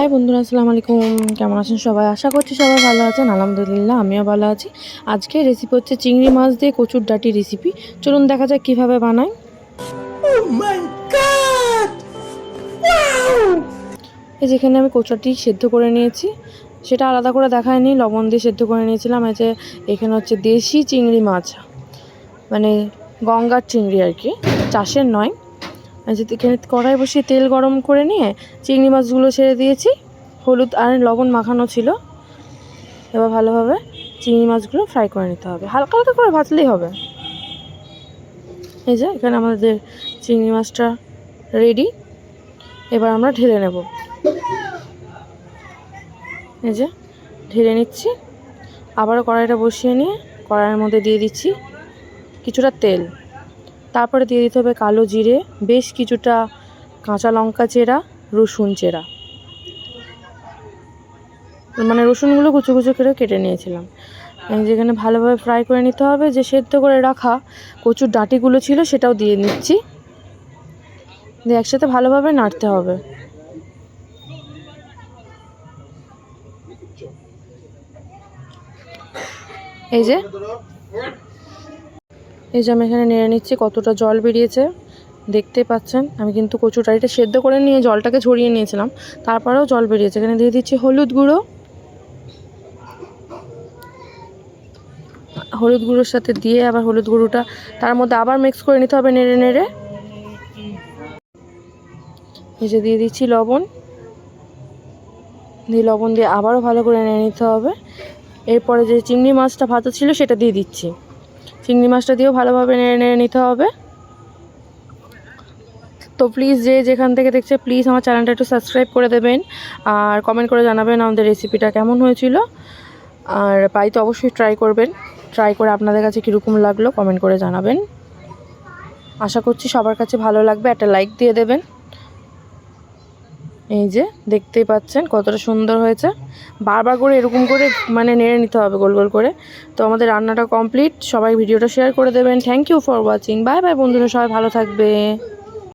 High বন্ধুরা আসসালামু আলাইকুম। কেমন আছেন সবাই? আশা করছি সবাই ভালো আছেন। আলহামদুলিল্লাহ আমিও ভালো আছি। আজকে রেসিপি হচ্ছে চিংড়ি মাছ দিয়ে কচুর ডাটি রেসিপি চলুন দেখা যাক কীভাবে বানাই। এই যেখানে আমি কচুরটি সেদ্ধ করে নিয়েছি। সেটা আলাদা করে দেখায়নি লবণ দিয়ে সেদ্ধ করে নিয়েছিলাম। এই যে এখানে হচ্ছে দেশি চিংড়ি মাছ। মানে গঙ্গার চিংড়ি আর কি চাষের নয়। যে এখানে কড়াই বসিয়ে তেল গরম করে নিয়ে চিংড়ি মাছগুলো ছেড়ে দিয়েছি, হলুদ আর লবণ মাখানো ছিল। এবার ভালোভাবে চিংড়ি মাছগুলো ফ্রাই করে নিতে হবে। হালকা হালকা করে ভাজলেই হবে। এই যে, এখানে আমাদের চিংড়ি মাছটা রেডি এবার আমরা ঢেলে নেব। এই যে, ঢেলে নিচ্ছি। আবারও কড়াইটা বসিয়ে নিয়ে কড়াইয়ের মধ্যে দিয়ে দিচ্ছি কিছুটা তেল। তারপরে দিয়ে দিতে হবে কালো জিরে, বেশ কিছুটা কাঁচা লঙ্কা চেরা, রসুন চেরা। মানে রসুনগুলো কুচো কুচো করে কেটে নিয়েছিলাম। যেখানে ভালোভাবে ফ্রাই করে নিতে হবে, যে সেদ্ধ করে রাখা কচুর ডাঁটিগুলো ছিল সেটাও দিয়ে নিচ্ছি দিয়ে একসাথে ভালোভাবে নাড়তে হবে। এই যে এই যে আমি এখানে নেড়ে নিচ্ছি, কতটা জল বেরিয়েছে। দেখতে পাচ্ছেন, আমি কিন্তু কচুর ডাঁটিটা সেদ্ধ করে নিয়ে জলটাকে ছড়িয়ে নিয়েছিলাম। তারপরেও জল বেরিয়েছে। এখানে দিয়ে দিচ্ছি হলুদ গুঁড়ো। হলুদ গুঁড়োর সাথে দিয়ে আবার হলুদ গুঁড়োটা তার মধ্যে আবার মিক্স করে নিতে হবে নেড়ে নেড়ে। যে দিয়ে দিচ্ছি লবণ। দিয়ে লবণ দিয়ে আবারও ভালো করে নেড়ে নিতে হবে। এরপরে যে চিংড়ি মাছটা ভাজা ছিল সেটা দিয়ে দিচ্ছি। চিংড়ি মাছটা দিয়েও ভালোভাবে নেড়ে নেড়ে নিতে হবে। তো প্লিজ যে যেখান থেকে দেখছে প্লিজ আমার চ্যানেলটা একটু সাবস্ক্রাইব করে দেবেন আর কমেন্ট করে জানাবেন আমাদের রেসিপিটা কেমন হয়েছিল। আর বাড়িতে অবশ্যই ট্রাই করবেন। ট্রাই করে আপনাদের কাছে কীরকম লাগল কমেন্ট করে জানাবেন। আশা করছি সবার কাছে ভালো লাগবে, একটা লাইক দিয়ে দেবেন। এই যে দেখতেই পাচ্ছেন কতটা সুন্দর হয়েছে। বারবার করে এরকম করে মানে নেড়ে নিতে হবে গোল গোল করে। তো আমাদের রান্নাটা কমপ্লিট। সবাই ভিডিওটা শেয়ার করে দেবেন। Thank you for watching bye bye বন্ধুরা, সবাই ভালো থাকবে।